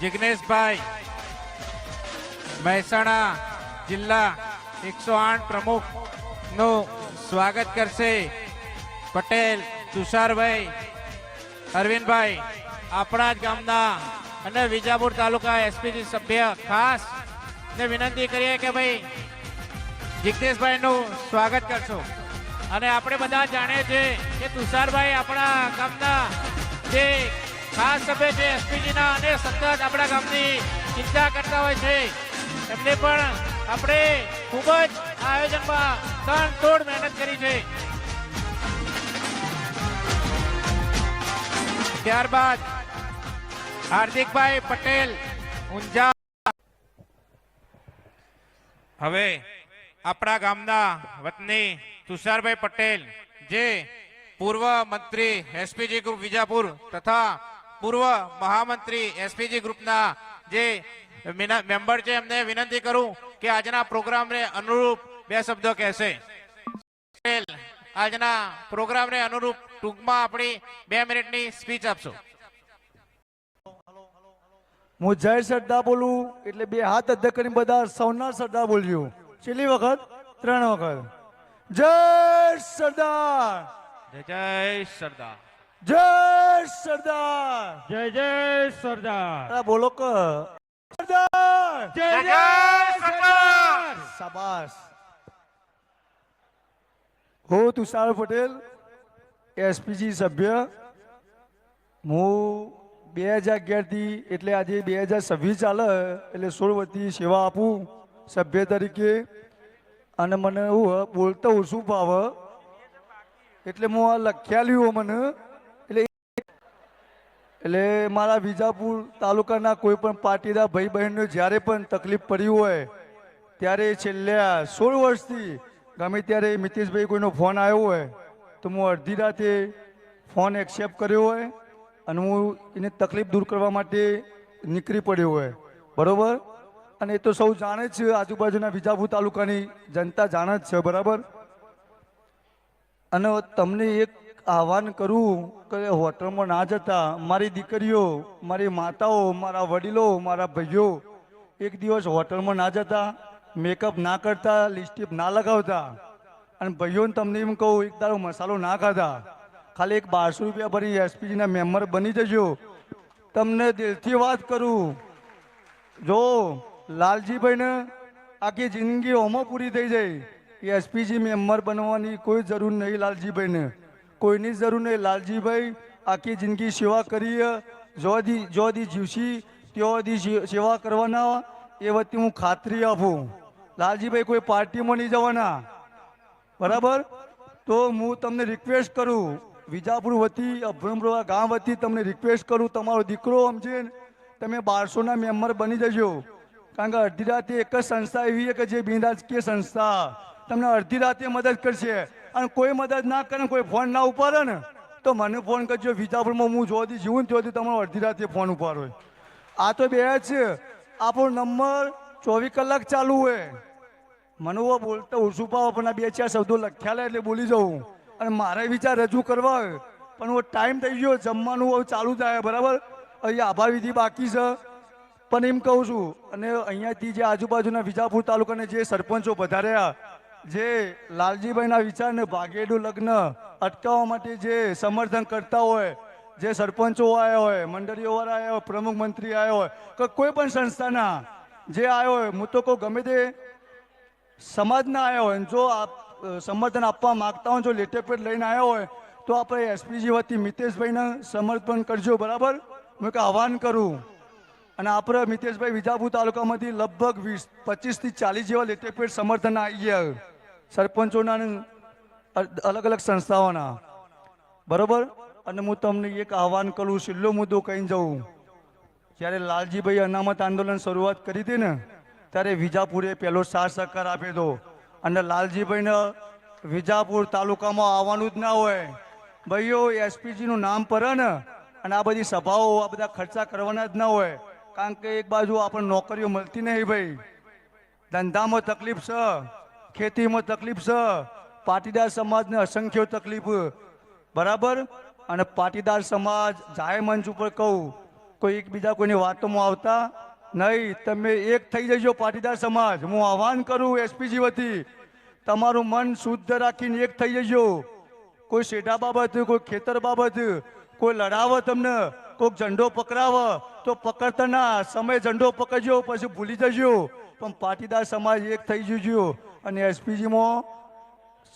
જિગ્નેશભાઈ, મહેસાણા જિલ્લા એકસો આઠ પ્રમુખનું સ્વાગત કરશે. પટેલ, તુષારભાઈ, અરવિંદભાઈ, આપણા જ ગામના અને વિજાપુર તાલુકા એસપીજી સભ્ય ખાસ ને વિનંતી કરીએ કે ભાઈ જિગ્નેશભાઈ નું સ્વાગત કરશો. અને આપણે બધા જાણીએ છીએ કે તુષારભાઈ આપણા ગામના જે ખાસ સભ્ય છે એસપીજી ના અને સતત આપણા ગામની ચિંતા કરતા હોય છે. એમને પણ આપણે ખૂબ જ આ આયોજનમાં તન તોડ મહેનત કરી છે. ત્યારબાદ હાર્દિકભાઈ પટેલ, ઊંઝા. હવે આપણા ગામના વતની તુષારભાઈ પટેલ, જે પૂર્વ મંત્રી એસપીજી ગ્રુપ વિજાપુર તથા પૂર્વ મહામંત્રી એસપીજી ગ્રુપના જે મેમ્બર છે એમને વિનંતી કરું કે આજના પ્રોગ્રામને અનુરૂપ બે શબ્દો કહેશે. આજના પ્રોગ્રામને અનુરૂપ ટૂંકમાં આપણી બે મિનિટની સ્પીચ આપશો. હું જય સરદાર બોલું એટલે બે હાથ અધ્ધર કરીને બધા સૌના સરદાર બોલ્યું છેલ્લી વખત ત્રણ વખત. જય સરદાર! જય જય સરદાર. જય સરદાર. જય જય સરદાર. બોલો કે. સરદાર. જય જય સરદાર. શાબાશ. હું તુષાર પટેલ એસપીજી સભ્ય. હું બે હજાર અગિયારથી એટલે આજે બે હજાર છવ્વીસ ચાલે એટલે સોળ વર્ષથી સેવા આપું સભ્ય તરીકે. અને મને એવું બોલતા ઓછું ભાવે? એટલે હું આ લખ્યા લ્યું મને એટલે મારા વિજાપુર તાલુકાના કોઈ પણ પાટીદાર ભાઈ બહેનને જ્યારે પણ તકલીફ પડી હોય, ત્યારે છેલ્લા સોળ વર્ષથી ગમે ત્યારે મિતેશભાઈ કોઈનો ફોન આવ્યો હોય, તો હું અડધી રાતે ફોન એક્સેપ્ટ કર્યો હોય અને હું એને તકલીફ દૂર કરવા માટે નીકળી પડ્યો હોય. બરાબર? અને એ તો સૌ જાણે જ છે, આજુબાજુના વિજાપુર તાલુકાની જનતા જાણે જ છે, બરાબર? અને તમને એક આહવાન કરું કે હોટલમાં ના જતા મારી દીકરીઓ, મારી માતાઓ, મારા વડીલો, મારા ભાઈઓ એક દિવસ હોટલમાં ના જતા મેકઅપ ના કરતા લિપસ્ટિક ના લગાવતા અને ભાઈઓને તમને એમ કહું, એક તારો મસાલો ના ખાતા ખાલી એક બારસો રૂપિયા ભરી એસપીજીના મેમ્બર બની જજો. તમને દિલથી વાત કરું. જો લાલજીભાઈને આખી જિંદગી ઓમાં પૂરી થઈ જાય એસપીજી મેમ્બર બનવાની કોઈ જરૂર નહીં લાલજીભાઈને. કોઈની જરૂર નહીં. લાલજીભાઈ આખી જિંદગી સેવા કરી જોદી જોદી જીવશી ત્યોદી સેવા કરવાના એ વખતે હું ખાતરી આપું. લાલજીભાઈ કોઈ પાર્ટીમાં નહીં જવાના. બરાબર? તો હું તમને રિક્વેસ્ટ કરું. વિજાપુર વતી અભ્રમરોવા ગામ વતી તમને રિક્વેસ્ટ કરું. તમારો દીકરો સમજે તમે બારસોના મેમ્બર બની જજો. કારણ કે અડધી રાતે એક જ સંસ્થા એવી છે કે જે બિનરાજકીય સંસ્થા. તમને અડધી રાતે મદદ કરશે. અને કોઈ મદદ ના કરે કોઈ ફોન ના ઉપાડે ને, તો મને ફોન કરજો. વિજાપુરમાં હું જોવાથી જીવું ને ત્યાંથી તમારો અડધી રાતે ફોન ઉપાડો આ તો બે છે. આપણો નંબર ચોવીસ કલાક ચાલુ હોય. મને હું બોલતા ઓછું પણ બે ચાર શબ્દો લખ્યા એટલે બોલી જાઉં અને મારે વિચાર રજૂ કરવા હોય. પણ હું ટાઈમ થઈ ગયો, જમવાનું હવે ચાલુ થાય, બરાબર? અહીંયા આભાર વિધિ બાકી છે. પણ એમ કહું છું, અને અહીંયાથી જે આજુબાજુના વિજાપુર તાલુકાના જે સરપંચો વધાર્યા જે લાલજીભાઈના વિચારને ભાગેડું લગ્ન અટકાવવા માટે જે સમર્થન કરતા હોય, જે સરપંચો આવ્યા હોય મંડળીઓવાળા આવ્યા હોય, પ્રમુખ મંત્રી આવ્યા હોય, કે કોઈ પણ સંસ્થાના જે આવ્યો હોય, હું તો કહું ગમે તે સમાજના આવ્યા હોય, જો આપ સમર્થન આપવા માંગતા હોય, જો લેટેપેટ લઈને આવ્યો હોય, તો આપણે એસપીજી વતી મિતેશભાઈને સમર્પણ કરજો, બરાબર? હું એક આહવાન કરું. અને આપણે મિતેશભાઈ વિજાપુર તાલુકામાંથી લગભગ વીસ, પચીસથી ચાલીસ જેવા લેટેપેટ સમર્થન આવી ગયા. સરપંચોના અલગ અલગ સંસ્થાઓના. બરોબર? અને હું તમને એક આહવાન કરું, છેલ્લો મુદ્દો કહી જાઉં. જ્યારે લાલજીભાઈ અનામત આંદોલન શરૂઆત કરી હતી ને, ત્યારે વિજાપુરે પહેલો સાથ સહકાર આપ્યો હતો. અને લાલજીભાઈને વિજાપુર તાલુકામાં આવવાનું જ ના હોય. ભાઈઓ, એસપીજીનું નામ પડે ને, અને આ બધી સભાઓ, આ બધા ખર્ચા કરવાના જ ના હોય. કારણ કે એક બાજુ આપણને નોકરીઓ મળતી નહીં ભાઈ. ધંધામાં તકલીફ છે. ખેતીમાં તકલીફ છે. પાટીદાર સમાજને અસંખ્ય તકલીફ. બરાબર? અને પાટીદાર સમાજ જાહેર મંચ ઉપર કહું, કોઈ એકબીજા કોઈની વાતોમાં આવતા નહીં. તમે એક થઈ જજો પાટીદાર સમાજ. હું આહવાન કરું એસપીજી વતી, તમારું મન શુદ્ધ રાખીને એક થઈ જજો. કોઈ શેઢા બાબત, કોઈ ખેતર બાબત, કોઈ લડાવે તમને, કોઈક ઝંડો પકડાવે, તો પકડતા ના. સમય ઝંડો પકડજો, પછી ભૂલી જજો. પણ પાટીદાર સમાજ એક થઈ જજો. અને એસપીજીમાં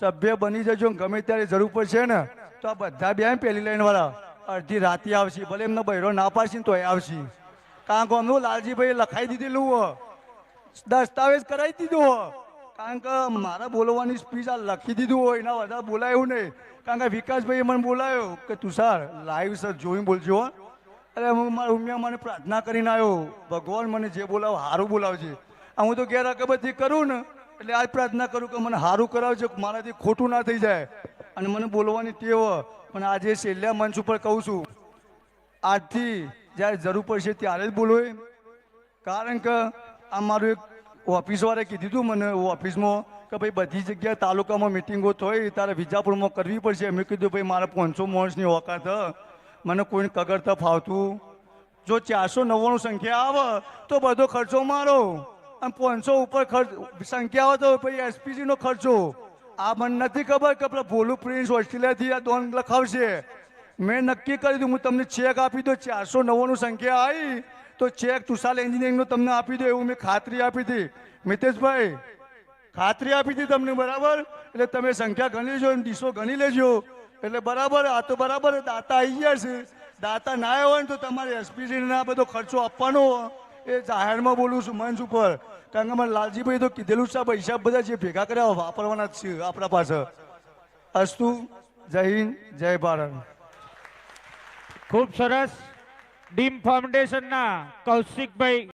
સભ્ય બની જજો ગમે ત્યારે જરૂર પડશે ને, તો આ બધા બે પહેલી લાઈનવાળા અડધી રાતે આવશે, ભલે એમને બૈરો ના પાડશે ને તોય આવશે. કારણ કે અમનું લાલજીભાઈ લખાઈ દીધેલું હો. દસ્તાવેજ કરાવી દીધું હો. કારણ કે મારા બોલવાની સ્પીચ આ લખી દીધું હોય, એના વધારે બોલાયું નહીં. કારણ કે વિકાસભાઈએ મને બોલાયો કે તુષાર લાઈવ સર, જોઈને બોલજો. અરે હું મારા ઉમિયા મને પ્રાર્થના કરીને આવ્યો ભગવાન મને જે બોલાવો સારું બોલાવજે. આ હું તો ગેરઅકબતથી કરું ને એટલે આજ પ્રાર્થના કરું કે મને સારું કરાવજો મારાથી ખોટું ના થઈ જાય. અને મને બોલવાની ટેવ, પણ આજે છેલ્લા મંચ ઉપર કહું છું, આજથી જ્યારે જરૂર પડશે ત્યારે જ બોલવે કારણ કે આ મારું એક ઓફિસવાળાએ કીધું હતું મને ઓફિસમાં કે ભાઈ બધી જગ્યાએ તાલુકામાં મિટિંગો થઈ, તારે વિજાપુરમાં કરવી પડશે. મેં કીધું, ભાઈ, મારે પાંચસો માણસની ઓકાત. મને કોઈને કગરતા ફાવતું. જો ચારસો નવ્વાણું સંખ્યા આવે, તો બધો ખર્ચો મારો. અને પાંચસો ઉપર ખર્ચ, સંખ્યા આવે તો ભાઈ એસપીજીનો ખર્ચો. આ મને નથી ખબર કે પેલા ભોલું પ્રિન્સ ઓસ્ટ્રેલિયાથી આ દોન લખાવશે. મેં નક્કી કરી દીધું, હું તમને ચેક આપી દો ચારસો નવ્વાણું સંખ્યા આવી, તો ચેક તુષાલ એન્જિનિયરિંગનો તમને આપી દો એવું મેં ખાતરી આપી હતી. મિતેશભાઈ, ખાતરી આપી હતી તમને, બરાબર? એટલે તમે સંખ્યા ગણી લેજો એમ દિશો ગણી લેજો. એટલે બરાબર, આ તો બરાબર, દાતા આવી ગયા છે. દાતા ના આવ્યા હોય ને તો તમારે એસપીસીને આ બધો ખર્ચો આપવાનો. એ જાહેરમાં બોલું છું, મંચ ઉપર. કારણ કે મને લાલજીભાઈ તો કીધેલું છે પૈસા બધા જે ભેગા કર્યા વાપરવાના જ છે આપણા પાસે. અસ્તુ, જય હિન્દ, જય ભારત. ખૂબ સરસ. ડીમ ફાઉન્ડેશનના કૌશિકભાઈ